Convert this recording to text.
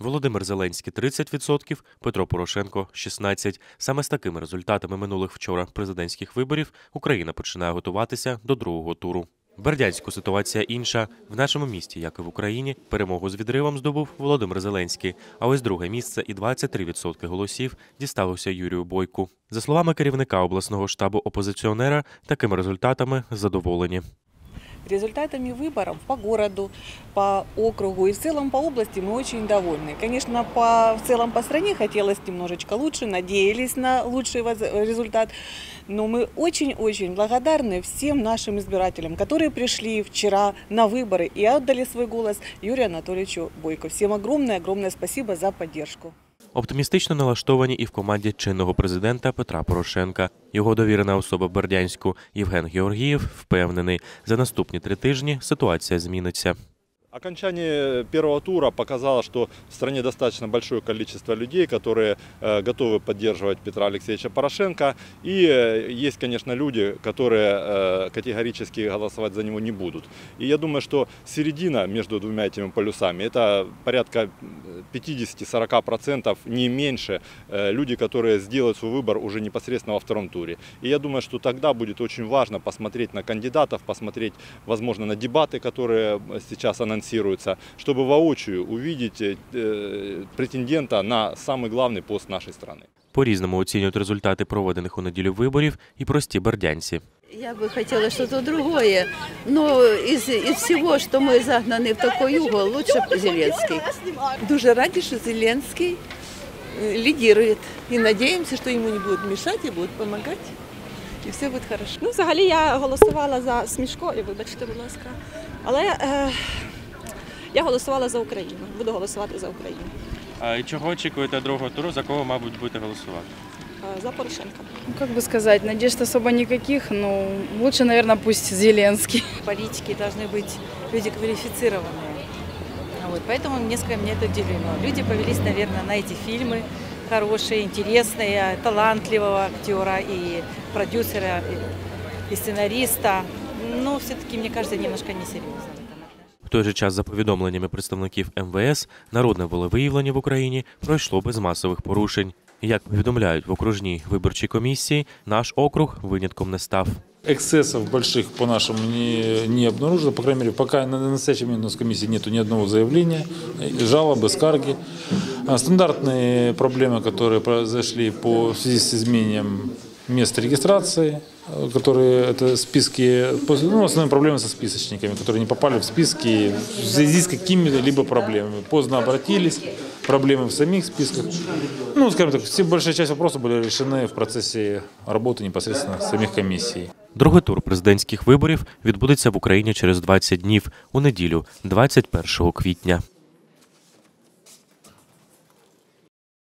Володимир Зеленський 30%, Петро Порошенко 16%. Саме з такими результатами минулих вчора президентських виборів Україна починає готуватися до другого туру. В Бердянську ситуація інша. В нашому місті, як і в Україні, перемогу з відривом здобув Володимир Зеленський. А ось друге місце і 23% голосів дісталося Юрію Бойку. За словами керівника обласного штабу опозиціонера, такими результатами задоволені. Результатами выборов по городу, по округу и в целом по области мы очень довольны. Конечно, по, в целом по стране хотелось немножечко лучше, надеялись на лучший результат. Но мы очень-очень благодарны всем нашим избирателям, которые пришли вчера на выборы и отдали свой голос Юрию Анатольевичу Бойко. Всем огромное-огромное спасибо за поддержку. Оптимістично налаштовані і в команді чинного президента Петра Порошенка. Його довірена особа в Бердянську Євген Георгієв впевнений, за наступні три тижні ситуація зміниться. Окончание первого тура показало, что в стране достаточно большое количество людей, которые э, готовы поддерживать Петра Алексеевича Порошенко. И э, есть, конечно, люди, которые э, категорически голосовать за него не будут. И я думаю, что середина между двумя этими полюсами, это порядка 50-40%, не меньше, э, люди, которые сделают свой выбор уже непосредственно во втором туре. И я думаю, что тогда будет очень важно посмотреть на кандидатов, посмотреть, возможно, на дебаты, которые сейчас анонсируются, чтобы воочию увидеть э, претендента на самый главный пост нашей страны. По-різному оцінюють результати проведених у неділю виборів і прості бердянці. Я бы хотела что-то другое, но из, из всего, что мы загнаны в такой угол, лучше Зеленский. Дуже раді, що Зеленський е, лідирує. І надіємося, що йому не будуть мешати і будуть допомагати. І все буде хорошо. Ну, взагалі я голосувала за Смішко, і вибачте, будь ласка. Але е, я голосувала за Україну. Буду голосувати за Україну. А чого очікуєте другого туру? За кого, мабуть, будете голосувати? Е, за Порошенка. Ну, как бы сказать, надежд особо никаких, но лучше, наверное, пусть Зеленский. политики должны быть люди квалифицированные. Вот, поэтому несколько меня это удивило. Люди повелись, наверное, на эти фильмы хорошие, интересные, талантливого актера и продюсера, и, и сценариста. Но все-таки, мне кажется, немножко несерьезно. В той же час, за повідомленнями представників МВС, народне волевиявлення в Україні пройшло без масових порушень. Як повідомляють в окружній виборчій комісії, наш округ винятком не став. Эксцессов больших по-нашему не, не обнаружено. По крайней мере, пока на, на настоящий момент у нас в комиссии нет ни одного заявления, э, жалобы, скарги. А Стандартные проблемы, которые произошли по, в связи с изменением мест регистрации, э, которые это списки, после- ну, основные проблемы со списочниками, которые не попали в списки в связи с какими-либо проблемами. Поздно обратились, проблемы в самих списках. Ну, скажем так, все, большая часть вопросов были решены в процессе работы непосредственно самих комиссий. Другий тур президентських виборів відбудеться в Україні через 20 днів у неділю, 21 квітня.